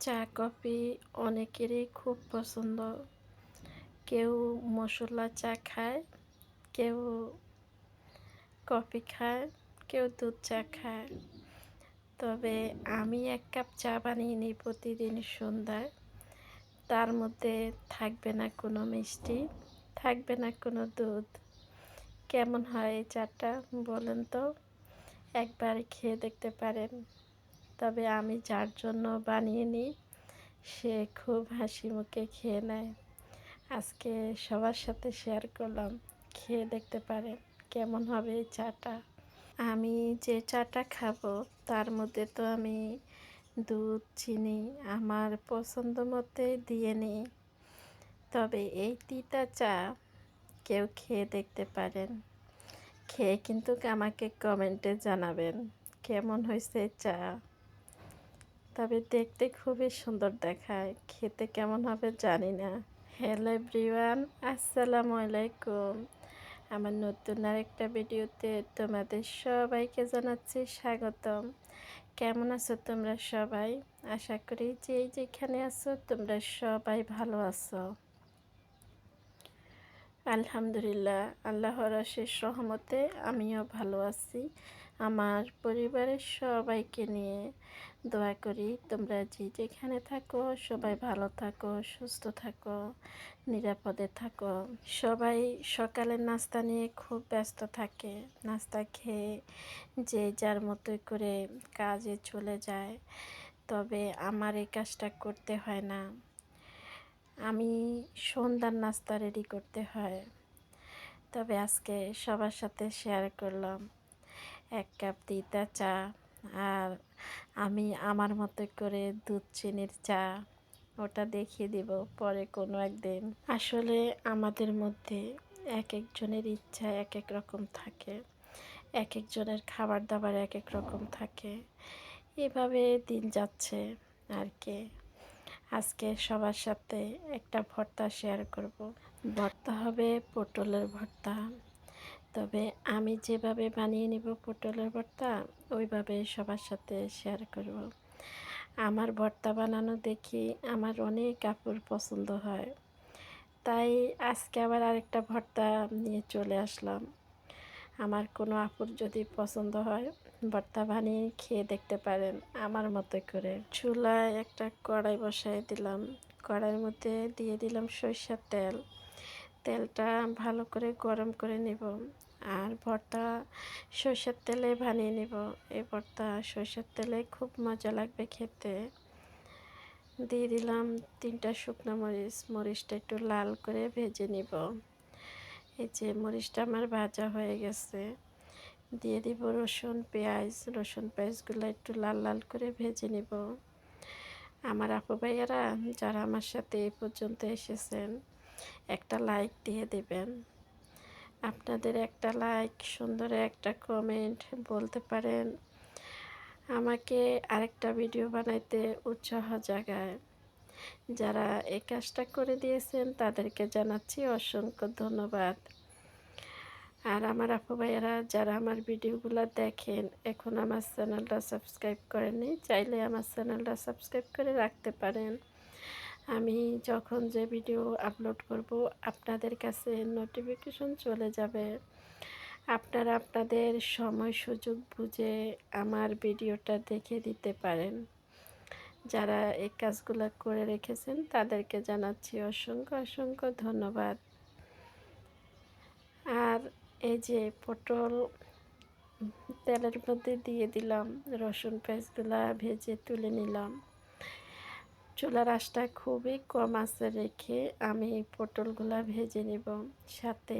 চা, কফি অনেকেরই খুব পছন্দ। কেউ মশলা চা খায়, কেউ কফি খায়, কেউ দুধ চা খায়। তবে আমি এক কাপ চা বানিয়ে নিই প্রতিদিন সন্ধ্যায়। তার মধ্যে থাকবে না কোনো মিষ্টি, থাকবে না কোনো দুধ। কেমন হয় এই চাটা বলেন তো? একবার খেয়ে দেখতে পারেন। তবে আমি যার জন্য বানিয়ে নিই, সে খুব হাসি মুখে খেয়ে নেয়। আজকে সবার সাথে শেয়ার করলাম, খেয়ে দেখতে পারেন কেমন হবে এই চাটা। আমি যে চাটা খাব, তার মধ্যে তো আমি দুধ, চিনি আমার পছন্দ মতে দিয়ে নিই। তবে এই তিতা চা কেউ খেয়ে দেখতে পারেন। খেয়ে কিন্তু আমাকে কমেন্টে জানাবেন, কেমন হয়েছে চা? তবে দেখতে খুবই সুন্দর দেখায়। খেতে কেমন হবে জানি না। হ্যালো এভরিওয়ান, আসসালামু আলাইকুম। আমার নতুন আরেকটা ভিডিওতে তোমাদের সবাইকে জানাচ্ছি স্বাগতম। কেমন আছো তোমরা সবাই? আশা করি যে যেখানে আছো তোমরা সবাই ভালো আছো। আলহামদুলিল্লাহ, আল্লাহর শেষ সহমতে আমিও ভালো আছি। আমার পরিবারের সবাইকে নিয়ে দোয়া করি। তোমরা যে যেখানে থাকো, সবাই ভালো থাকো, সুস্থ থাকো, নিরাপদে থাকো। সবাই সকালের নাস্তা নিয়ে খুব ব্যস্ত থাকে। নাস্তা খেয়ে যে যার মতোই করে কাজে চলে যায়। তবে আমার এই কাজটা করতে হয় না। আমি সন্ধ্যার নাস্তা রেডি করতে হয়। তবে আজকে সবার সাথে শেয়ার করলাম। এক কাপ তিতা চা আর আমি আমার মতো করে দুধ চিনির চা ওটা দেখিয়ে দিব পরে কোনো একদিন। আসলে আমাদের মধ্যে এক একজনের ইচ্ছা এক এক রকম থাকে, এক একজনের খাবার দাবার এক এক রকম থাকে। এভাবে দিন যাচ্ছে আর কি। আজকে সবার সাথে একটা ভর্তা শেয়ার করব। ভর্তা হবে পটলের ভর্তা। তবে আমি যেভাবে বানিয়ে নিব পটলের ভর্তা, ওইভাবে সবার সাথে শেয়ার করব। আমার ভর্তা বানানো দেখি আমার অনেক কাপড় পছন্দ হয়। তাই আজকে আবার আরেকটা ভর্তা নিয়ে চলে আসলাম। আমার কোনো আপুর যদি পছন্দ হয়, ভর্তা বানিয়ে খেয়ে দেখতে পারেন আমার মতো করে। চুলায় একটা কড়াই বসাই দিলাম। কড়াইয়ের মধ্যে দিয়ে দিলাম সরিষার তেল। তেলটা ভালো করে গরম করে নেব আর ভর্তা সরষের তেলে বানিয়ে নেব। এই ভর্তা সরষের তেলে খুব মজা লাগবে খেতে। দিয়ে দিলাম তিনটা শুকনো মরিচ, মরিচটা একটু লাল করে ভেজে নিব। এই যে মরিচটা আমার ভাজা হয়ে গেছে। দিয়ে দিব রসুন, পেঁয়াজ, রসুন পেঁয়াজগুলো একটু লাল লাল করে ভেজে নিব। আমার আপু ভাইয়ারা যারা আমার সাথে এই পর্যন্ত এসেছেন একটা লাইক দিয়ে দেবেন। আপনাদের একটা লাইক সুন্দর একটা কমেন্ট বলতে পারেন। আমাকে আরেকটা ভিডিও বানাইতে উৎসাহ জাগায়। যারা এই কাজটা করে দিয়েছেন, তাদেরকে জানাচ্ছি অসংখ্য ধন্যবাদ। আর আমার আপু ভাইয়েরা, যারা আমার ভিডিওগুলো দেখেন, এখন আমার চ্যানেলটা সাবস্ক্রাইব করেনি চাইলে আমার চ্যানেলটা সাবস্ক্রাইব করে রাখতে পারেন। আমি যখন যে ভিডিও আপলোড করব, আপনাদের কাছে নোটিফিকেশন চলে যাবে। আপনারা আপনাদের সময় সুযোগ বুঝে আমার ভিডিওটা দেখে দিতে পারেন। যারা এই কাজগুলো করে রেখেছেন, তাদেরকে জানাচ্ছি অসংখ্য অসংখ্য ধন্যবাদ। আর এই যে পটল তেলের মধ্যে দিয়ে দিলাম, রসুন পেঁয়াজগুলা ভেজে তুলে নিলাম। চুলার আঁচটা খুবই কম আছে রেখে আমি পটলগুলো ভেজে নিব। সাথে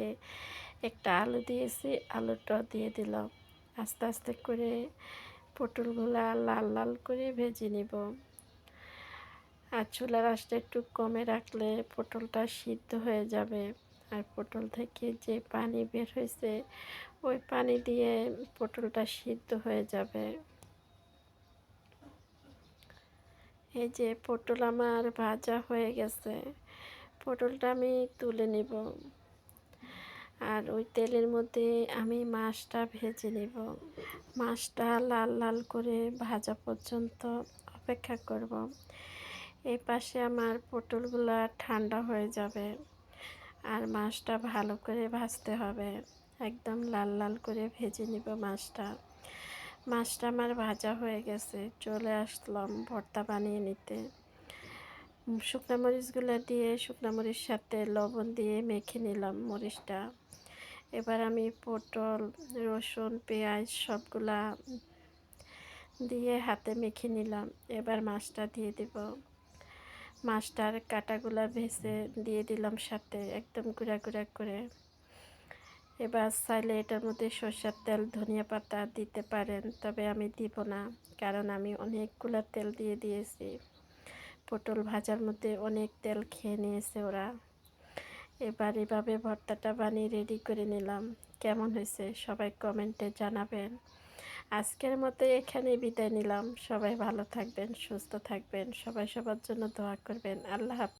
একটা আলু দিয়েছি, আলুটা দিয়ে দিলাম। আস্তে আস্তে করে পটলগুলা লাল লাল করে ভেজে নিব। আর চুলার আঁচটা একটু কমে রাখলে পটলটা সিদ্ধ হয়ে যাবে। আর পটল থেকে যে পানি বের হয়েছে, ওই পানি দিয়ে পটলটা সিদ্ধ হয়ে যাবে। এই যে পটল আমার ভাজা হয়ে গেছে। পটলটা আমি তুলে নেব। আর ওই তেলের মধ্যে আমি মাছটা ভেজে নেব। মাছটা লাল লাল করে ভাজা পর্যন্ত অপেক্ষা করব। এই পাশে আমার পটলগুলো ঠান্ডা হয়ে যাবে। আর মাছটা ভালো করে ভাজতে হবে। একদম লাল লাল করে ভেজে নিব মাছটা। মাছটা আমার ভাজা হয়ে গেছে, চলে আসলাম ভর্তা বানিয়ে নিতে। শুকনো মরিচগুলো দিয়ে, শুকনো মরিচ সাথে লবণ দিয়ে মেখে নিলাম মরিচটা। এবার আমি পটল, রসুন, পেঁয়াজ সবগুলা দিয়ে হাতে মেখে নিলাম। এবার মাছটা দিয়ে দিব। মাছটার কাটাগুলা ভেসে দিয়ে দিলাম সাথে, একদম গুঁড়া গুঁড়া করে। এবার চাইলে এটার মধ্যে সর্ষার তেল, ধনিয়া পাতা দিতে পারেন, তবে আমি দিব না, কারণ আমি অনেকগুলো তেল দিয়ে দিয়েছি। পটল ভাজার মধ্যে অনেক তেল খেয়ে নিয়েছে ওরা। এবার এভাবে ভর্তাটা বানিয়ে রেডি করে নিলাম। কেমন হয়েছে সবাই কমেন্টে জানাবেন। আজকের মতো এখানে বিদায় নিলাম। সবাই ভালো থাকবেন, সুস্থ থাকবেন, সবাই সবার জন্য দোয়া করবেন। আল্লাহ হাফেজ।